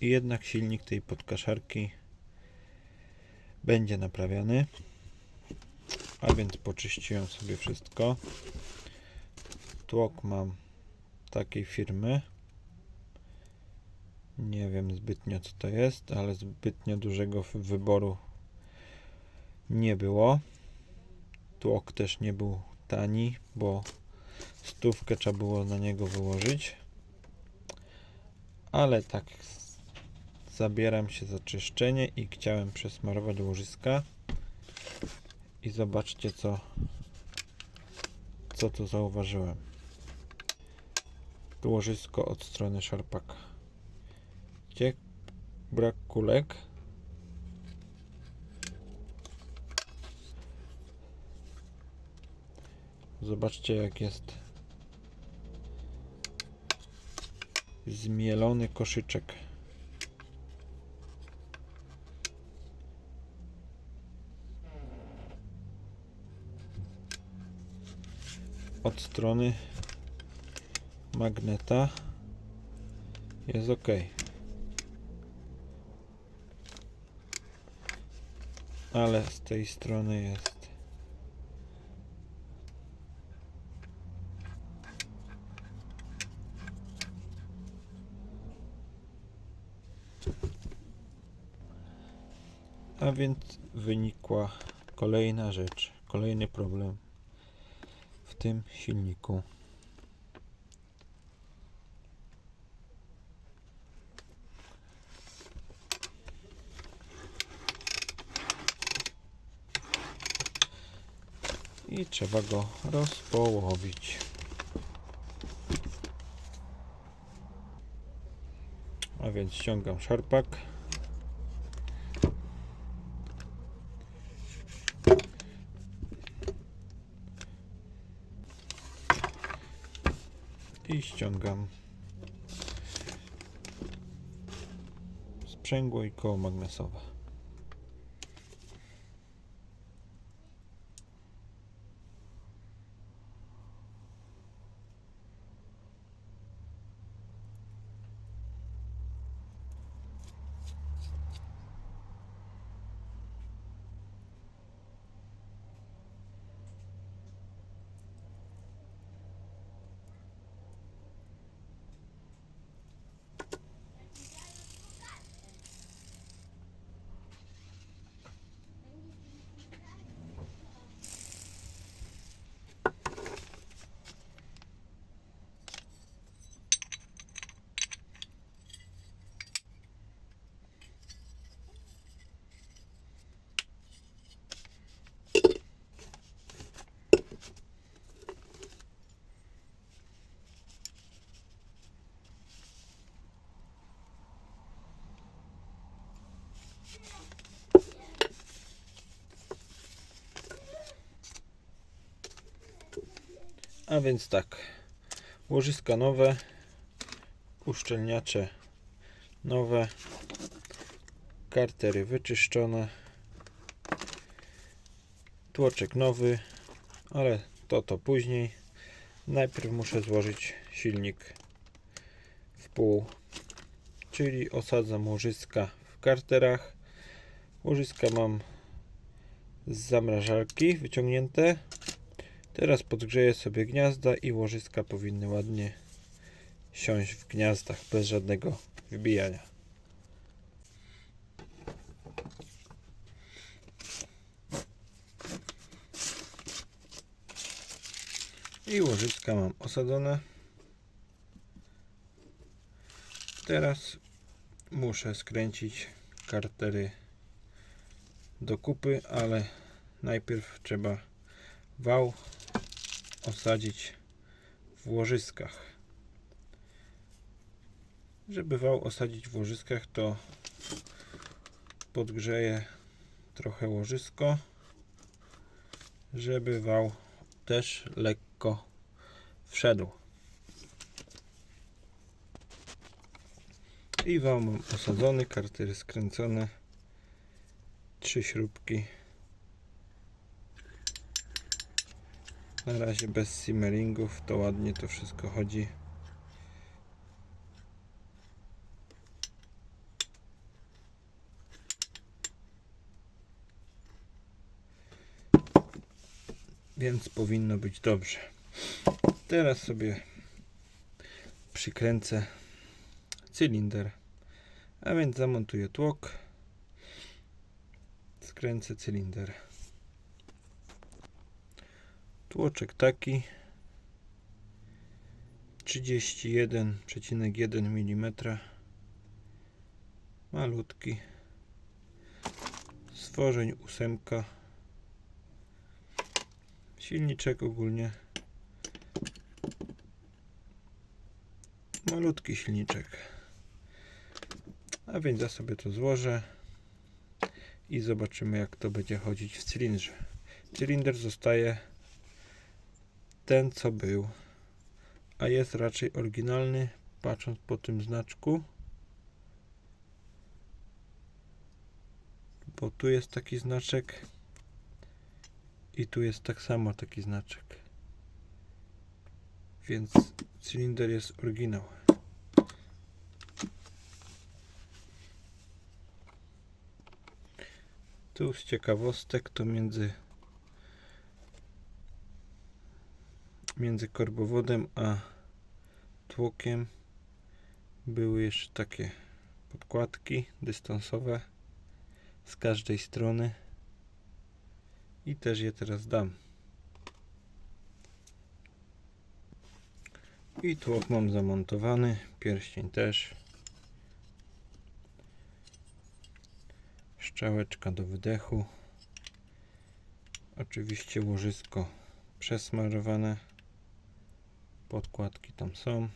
jednak silnik tej podkaszarki będzie naprawiany. A więc poczyściłem sobie wszystko. Tłok mam takiej firmy. Nie wiem zbytnio co to jest, ale zbytnio dużego wyboru nie było. Tłok też nie był tani, bo stówkę trzeba było na niego wyłożyć. Ale tak zabieram się za czyszczenie i chciałem przesmarować łożyska. I zobaczcie co co tu zauważyłem. Łożysko od strony szarpaka. Gdzie brak kulek? Zobaczcie jak jest zmielony koszyczek. Od strony magneta. Jest ok. Ale z tej strony jest. A więc wynikła kolejna rzecz, kolejny problem tym silniku. I trzeba go rozpołowić. A więc ściągam szarpak. I ściągam sprzęgło i koło magnesowe. A więc tak, łożyska nowe, uszczelniacze nowe, kartery wyczyszczone, tłoczek nowy, ale to to później. Najpierw muszę złożyć silnik w pół, czyli osadzam łożyska w karterach. Łożyska mam z zamrażarki wyciągnięte. Teraz podgrzeję sobie gniazda i łożyska powinny ładnie siąść w gniazdach bez żadnego wybijania. I łożyska mam osadzone. Teraz muszę skręcić kartery do kupy, ale najpierw trzeba wał osadzić w łożyskach. Żeby wał osadzić w łożyskach, to podgrzeję trochę łożysko, żeby wał też lekko wszedł. I wał mam osadzony, kartery skręcone, trzy śrubki Na razie bez simmeringów to ładnie to wszystko chodzi. Więc powinno być dobrze. Teraz sobie przykręcę cylinder. A więc zamontuję tłok. Skręcę cylinder. Tłoczek taki. 31,1 mm malutki. Stworzeń ósemka. Silniczek ogólnie. Malutki silniczek. A więc ja sobie to złożę i zobaczymy jak to będzie chodzić w cylindrze. Cylinder zostaje ten co był a jest raczej oryginalny patrząc po tym znaczku bo tu jest taki znaczek i tu jest tak samo taki znaczek. Więc cylinder jest oryginał. Tu z ciekawostek to między między korbowodem a tłokiem były jeszcze takie podkładki dystansowe z każdej strony. I też je teraz dam. I tłok mam zamontowany pierścień też. Szczałeczka do wydechu. Oczywiście łożysko przesmarowane podkładki tam są.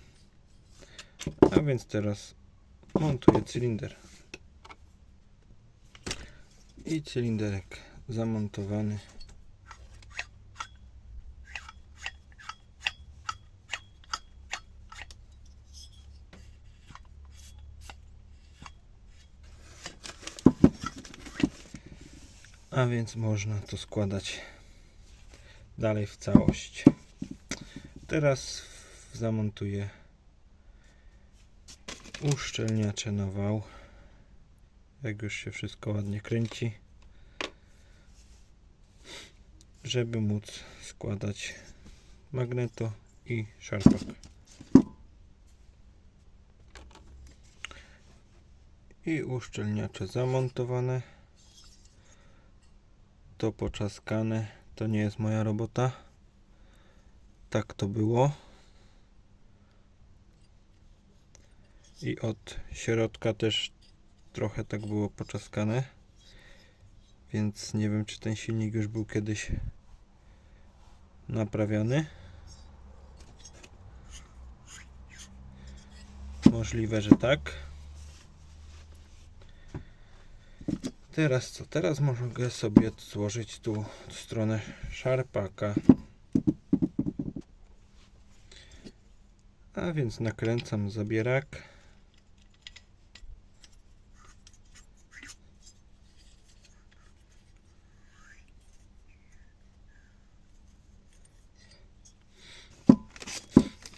A więc teraz montuję cylinder. I cylinderek zamontowany. A więc można to składać dalej w całość teraz zamontuję uszczelniacze na wał. Jak już się wszystko ładnie kręci. Żeby móc składać magneto i szarpak. I uszczelniacze zamontowane. To poczaskane to nie jest moja robota tak to było. I od środka też trochę tak było poczaskane. Więc nie wiem czy ten silnik już był kiedyś naprawiany. Możliwe, że tak. Teraz co? teraz mogę sobie złożyć tu stronę szarpaka a więc nakręcam zabierak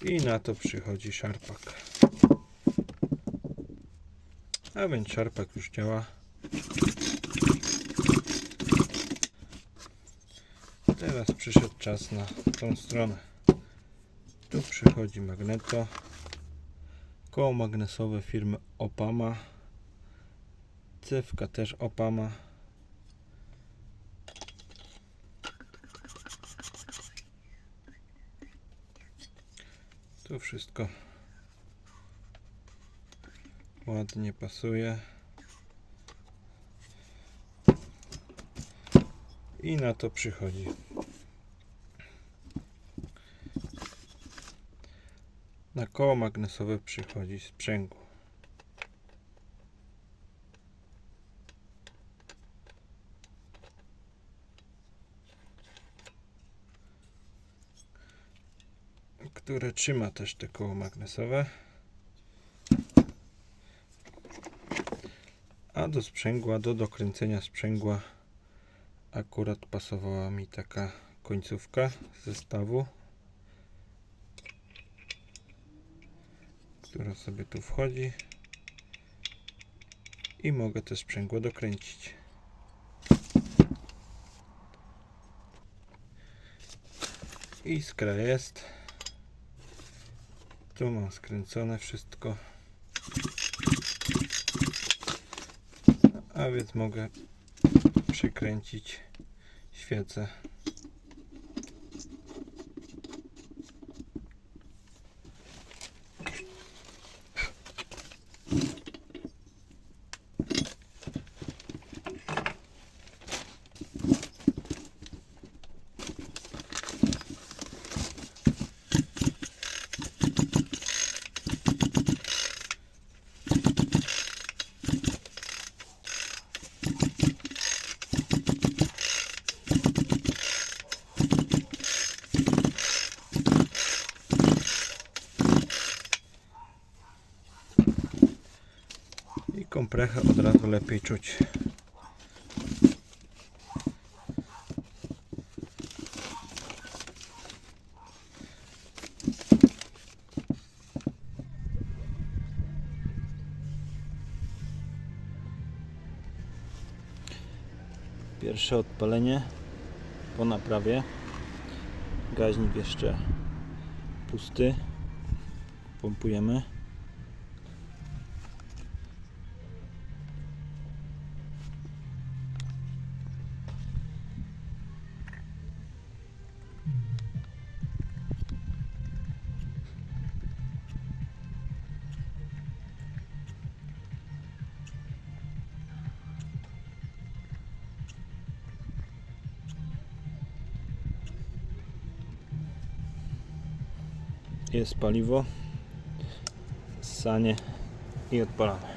i na to przychodzi szarpak. A więc szarpak już działa. Teraz przyszedł czas na tą stronę tu przychodzi magneto. Koło magnesowe firmy Opama. Cewka też Opama. Tu wszystko ładnie pasuje. I na to przychodzi na koło magnesowe przychodzi sprzęgło. Które trzyma też te koło magnesowe. A do sprzęgła, do dokręcenia sprzęgła akurat pasowała mi taka końcówka zestawu która sobie tu wchodzi i mogę te sprzęgło dokręcić Iskra jest. Tu mam skręcone wszystko. A więc mogę przykręcić świecę. Komprechę od razu lepiej czuć. Pierwsze odpalenie po naprawie. Gaźnik jeszcze pusty. Pompujemy. Jest paliwo. Sanie i odpalamy.